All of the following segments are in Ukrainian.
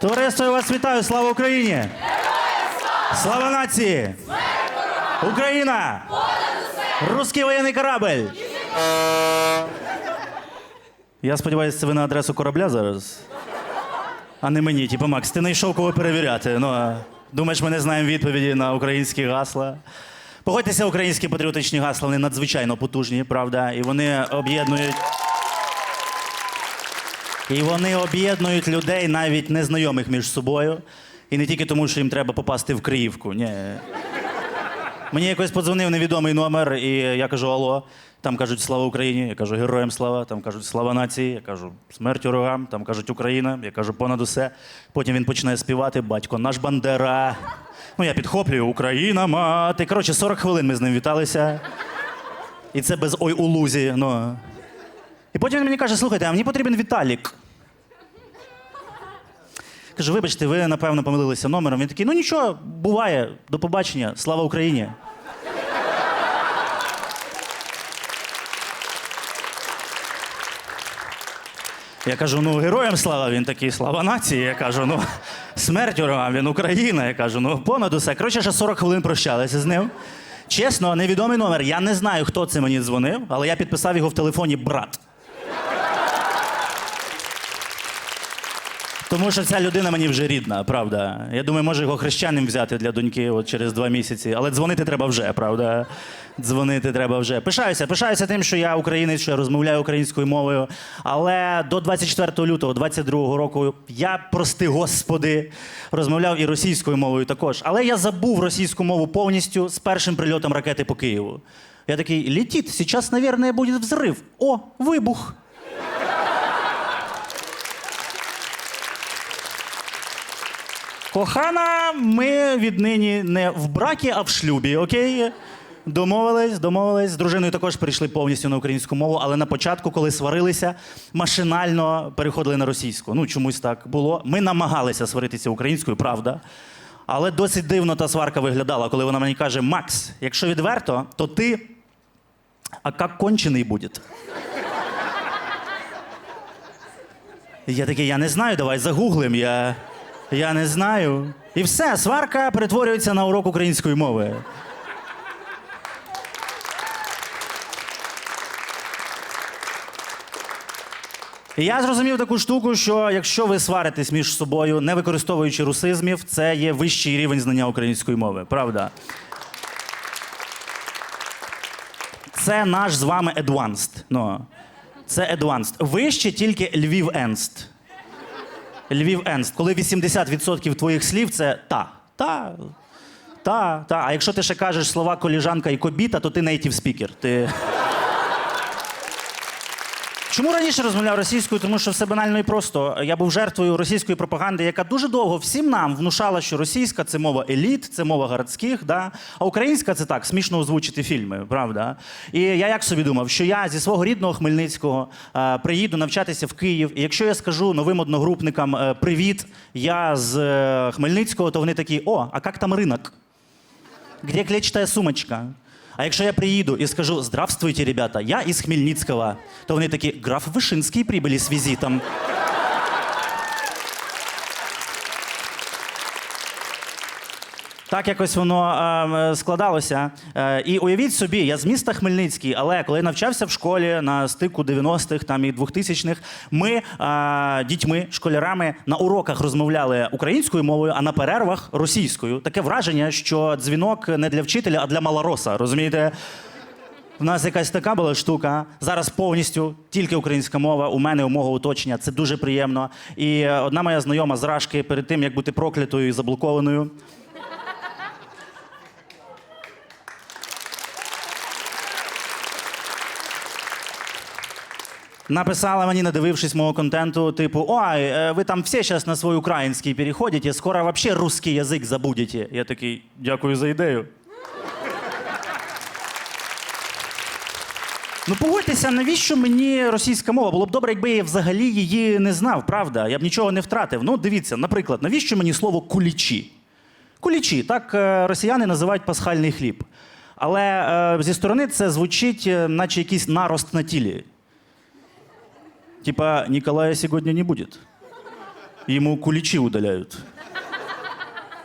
Товариство, я вас вітаю! Слава Україні! Слава нації! Україна! Русський воєнний корабль! Я сподіваюся, це ви на адресу корабля зараз. А не мені, типу, Макс, ти не йшов кого перевіряти. Ну, думаєш, ми не знаємо відповіді на українські гасла. Погодьтеся, українські патріотичні гасла, вони надзвичайно потужні, правда, і вони об'єднують. І вони об'єднують людей навіть незнайомих між собою. І не тільки тому, що їм треба попасти в Криївку. Ні. Мені якось подзвонив невідомий номер, і я кажу: Алло. Там кажуть слава Україні, я кажу героям слава, там кажуть слава нації, я кажу смерть ворогам, там кажуть Україна, я кажу понад усе. Потім він починає співати, батько, наш Бандера. Ну, я підхоплюю Україна, мати. Коротше, 40 хвилин ми з ним віталися. І це без ой у лузі. Ну. І потім він мені каже: слухайте, а мені потрібен Віталік. Кажу, вибачте, ви напевно помилилися номером. Він такий, ну нічого, буває, до побачення, слава Україні. Я кажу, ну героям слава, він такий, слава нації. Я кажу, ну смерть ворогам, він Україна. Я кажу, ну понад усе. Коротше, ще 40 хвилин прощалися з ним. Чесно, невідомий номер. Я не знаю, хто це мені дзвонив, але я підписав його в телефоні брат. Тому що ця людина мені вже рідна, правда. Я думаю, може його хрещаним взяти для доньки от через два місяці. Але дзвонити треба вже, правда. Дзвонити треба вже. Пишаюся, пишаюся тим, що я українець, що я розмовляю українською мовою. Але до 24 лютого 22 року я, прости господи, розмовляв і російською мовою також. Але я забув російську мову повністю з першим прильотом ракети по Києву. Я такий, летить, зараз, наверное, буде взрив. О, вибух. Кохана, ми віднині не в бракі, а в шлюбі, окей? Домовились, домовились. З дружиною також перейшли повністю на українську мову, але на початку, коли сварилися, машинально переходили на російську. Ну, чомусь так було. Ми намагалися сваритися українською, правда. Але досить дивно та сварка виглядала, коли вона мені каже: Макс, якщо відверто, то ти. А як кончений буде? Я такий, я не знаю, давай загуглим. Я, я не знаю. І все, сварка перетворюється на урок української мови. І я зрозумів таку штуку, що якщо ви сваритесь між собою, не використовуючи русизмів, це є вищий рівень знання української мови. Правда? Це наш з вами advanced. Ну, це advanced. Вище тільки Львів Енст. Львів Енст. Коли 80% твоїх слів це та. Та. Та, та. А якщо ти ще кажеш слова коліжанка і кобіта, то ти нейтів спікер. Ти... Чому раніше розмовляв російською? Тому що все банально і просто. Я був жертвою російської пропаганди, яка дуже довго всім нам внушала, що російська це мова еліт, це мова городських, да? а українська це так, смішно озвучити фільми, правда? І я як собі думав, що я зі свого рідного Хмельницького е, приїду навчатися в Київ. І якщо я скажу новим одногрупникам е, привіт, я з е, Хмельницького, то вони такі: о, а як там ринок? Где клетчатая сумочка? А якщо я приїду і скажу Здравствуйте, ребята, я із Хмельницького, то вони такі граф Вишинський прибули з візитом. Так якось воно е, складалося. Е, і уявіть собі, я з міста Хмельницький, але коли я навчався в школі на стику 90-х там і 2000-х, ми е, дітьми, школярами на уроках розмовляли українською мовою, а на перервах російською. Таке враження, що дзвінок не для вчителя, а для малороса. Розумієте? У нас якась така була штука. Зараз повністю тільки українська мова. У мене у мого оточення. Це дуже приємно. І е, одна моя знайома з Рашки перед тим, як бути проклятою і заблокованою. Написала мені, надивившись мого контенту, типу: Ой, е, ви там всі зараз на свій український переходите, скоро вообще русский язик забудете. Я такий, дякую за ідею. Ну погодьтеся, навіщо мені російська мова? Було б добре, якби я взагалі її не знав, правда? Я б нічого не втратив. Ну, дивіться, наприклад, навіщо мені слово кулічі? Кулічі, так е, росіяни називають пасхальний хліб. Але е, зі сторони це звучить, наче якийсь нарост на тілі. Типа, Николая сегодня не будет. Йому кулічі удаляють.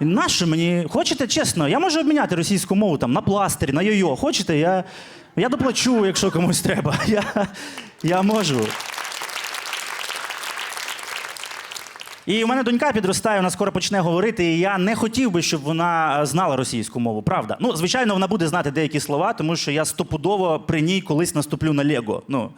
І нащо мені? Хочете чесно? Я можу обміняти російську мову там на пластирі, на йо-йо. Хочете? Я, я доплачу, якщо комусь треба. Я, я можу. І у мене донька підростає, вона скоро почне говорити, і я не хотів би, щоб вона знала російську мову, правда. Ну, звичайно, вона буде знати деякі слова, тому що я стопудово при ній колись наступлю на Лего. Ну.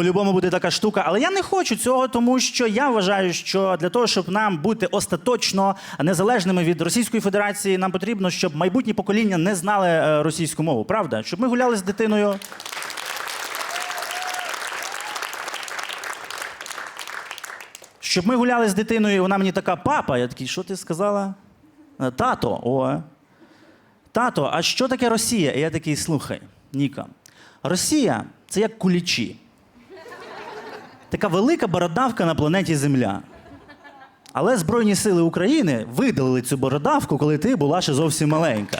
По-любому буде така штука, але я не хочу цього, тому що я вважаю, що для того, щоб нам бути остаточно незалежними від Російської Федерації, нам потрібно, щоб майбутні покоління не знали е, російську мову, правда? Щоб ми гуляли з дитиною. Щоб ми гуляли з дитиною, і вона мені така, папа. Я такий, що ти сказала? «Е, Тато, о. Тато, а що таке Росія? І я такий, слухай, Ніка, Росія це як кулічі. Така велика бородавка на планеті Земля. Але Збройні сили України видалили цю бородавку, коли ти була ще зовсім маленька.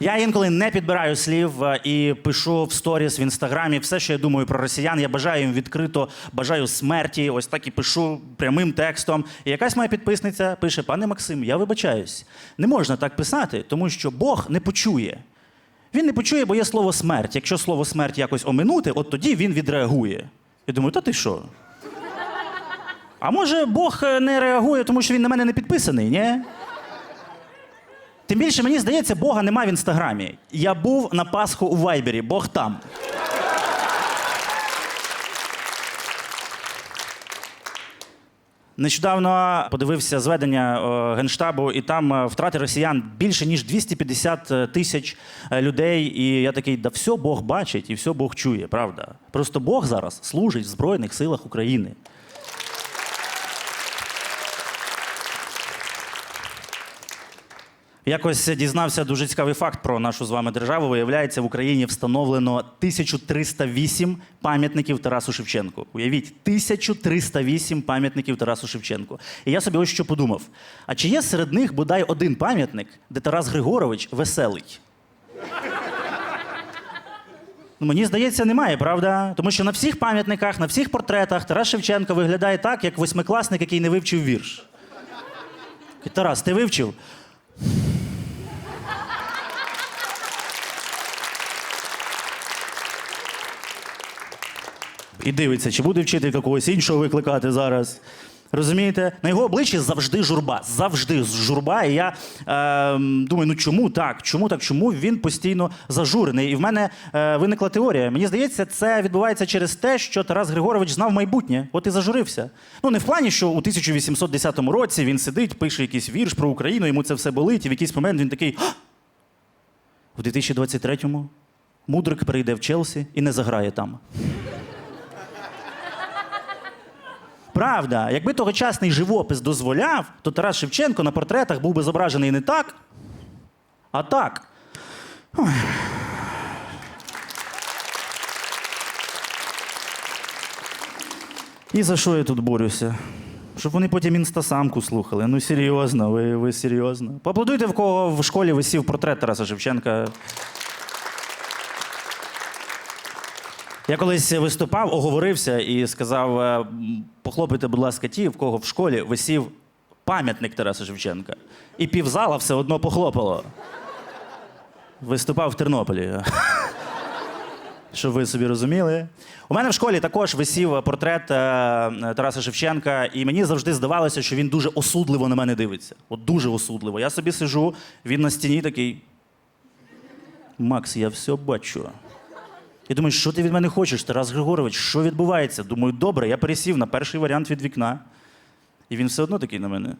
Я інколи не підбираю слів е, і пишу в сторіс в інстаграмі все, що я думаю про росіян. Я бажаю їм відкрито, бажаю смерті. Ось так і пишу прямим текстом. І якась моя підписниця пише: пане Максим, я вибачаюсь. Не можна так писати, тому що Бог не почує. Він не почує, бо є слово смерть. Якщо слово смерть якось оминути, от тоді він відреагує. Я думаю, та ти що? А може Бог е, не реагує, тому що він на мене не підписаний, ні? Тим більше, мені здається, Бога нема в інстаграмі. Я був на Пасху у Вайбері, Бог там. Нещодавно подивився зведення е, Генштабу, і там е, втрати росіян більше ніж 250 тисяч е, людей. І я такий, да все Бог бачить і все Бог чує, правда. Просто Бог зараз служить в Збройних силах України. Якось дізнався дуже цікавий факт про нашу з вами державу. Виявляється, в Україні встановлено 1308 пам'ятників Тарасу Шевченку. Уявіть, 1308 пам'ятників Тарасу Шевченку. І я собі ось що подумав: а чи є серед них бодай один пам'ятник, де Тарас Григорович веселий? Ну, Мені здається, немає, правда? Тому що на всіх пам'ятниках, на всіх портретах Тарас Шевченко виглядає так, як восьмикласник, який не вивчив вірш. Тарас, ти вивчив? І дивиться, чи буде вчитель когось іншого викликати зараз. Розумієте? На його обличчі завжди журба. Завжди журба. І я е, думаю, ну чому так? Чому так? Чому він постійно зажурений? І в мене е, виникла теорія. Мені здається, це відбувається через те, що Тарас Григорович знав майбутнє. От і зажурився. Ну не в плані, що у 1810 році він сидить, пише якийсь вірш про Україну, йому це все болить, і в якийсь момент він такий. «А! В 2023-му мудрик перейде в Челсі і не заграє там. Правда, якби тогочасний живопис дозволяв, то Тарас Шевченко на портретах був би зображений не так, а так. Ой. І за що я тут борюся? Щоб вони потім інстасамку слухали. Ну серйозно, ви, ви серйозно. Поаплодуйте, в кого в школі висів портрет Тараса Шевченка. Я колись виступав, оговорився і сказав: е, похлопайте, будь ласка, ті, в кого в школі висів пам'ятник Тараса Шевченка. І півзала все одно похлопало. Виступав в Тернополі. Щоб ви собі розуміли. У мене в школі також висів портрет е, Тараса Шевченка, і мені завжди здавалося, що він дуже осудливо на мене дивиться. От дуже осудливо. Я собі сижу, він на стіні такий. Макс, я все бачу. Я думаю, що ти від мене хочеш, Тарас Григорович, що відбувається? Думаю, добре, я пересів на перший варіант від вікна. І він все одно такий на мене.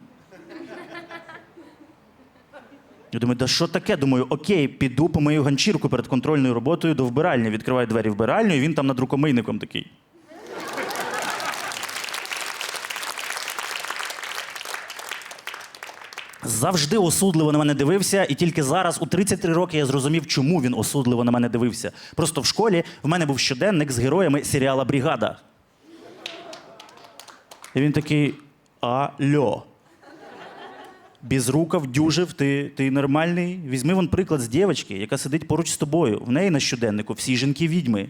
Я думаю, да що таке? Думаю, окей, піду по мою ганчірку перед контрольною роботою до вбиральні. Відкриваю двері вбиральню, і він там над рукомийником такий. Завжди осудливо на мене дивився, і тільки зараз, у 33 роки, я зрозумів, чому він осудливо на мене дивився. Просто в школі в мене був щоденник з героями серіала Бригада. І він такий: Альо. Безрукав, дюжив, ти, ти нормальний. Візьми вон приклад з дівчинки, яка сидить поруч з тобою. В неї на щоденнику всі жінки відьми.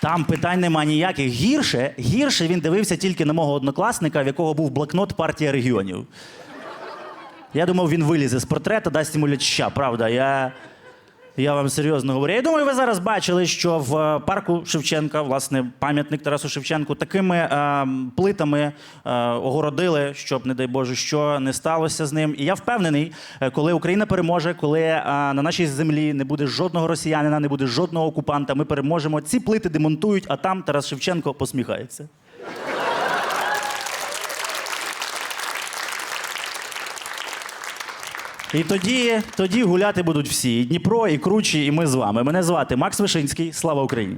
Там питань нема ніяких. Гірше, гірше він дивився тільки на мого однокласника, в якого був блокнот партія регіонів. Я думав, він вилізе з портрета, дасть йому ляча, правда. Я, я вам серйозно говорю. Я думаю, ви зараз бачили, що в е, парку Шевченка, власне, пам'ятник Тарасу Шевченку, такими е, плитами е, огородили, щоб, не дай Боже, що не сталося з ним. І я впевнений, е, коли Україна переможе, коли е, на нашій землі не буде жодного росіянина, не буде жодного окупанта, ми переможемо. Ці плити демонтують, а там Тарас Шевченко посміхається. І тоді, тоді гуляти будуть всі. І Дніпро, і Кручі, і ми з вами. Мене звати Макс Вишинський. Слава Україні!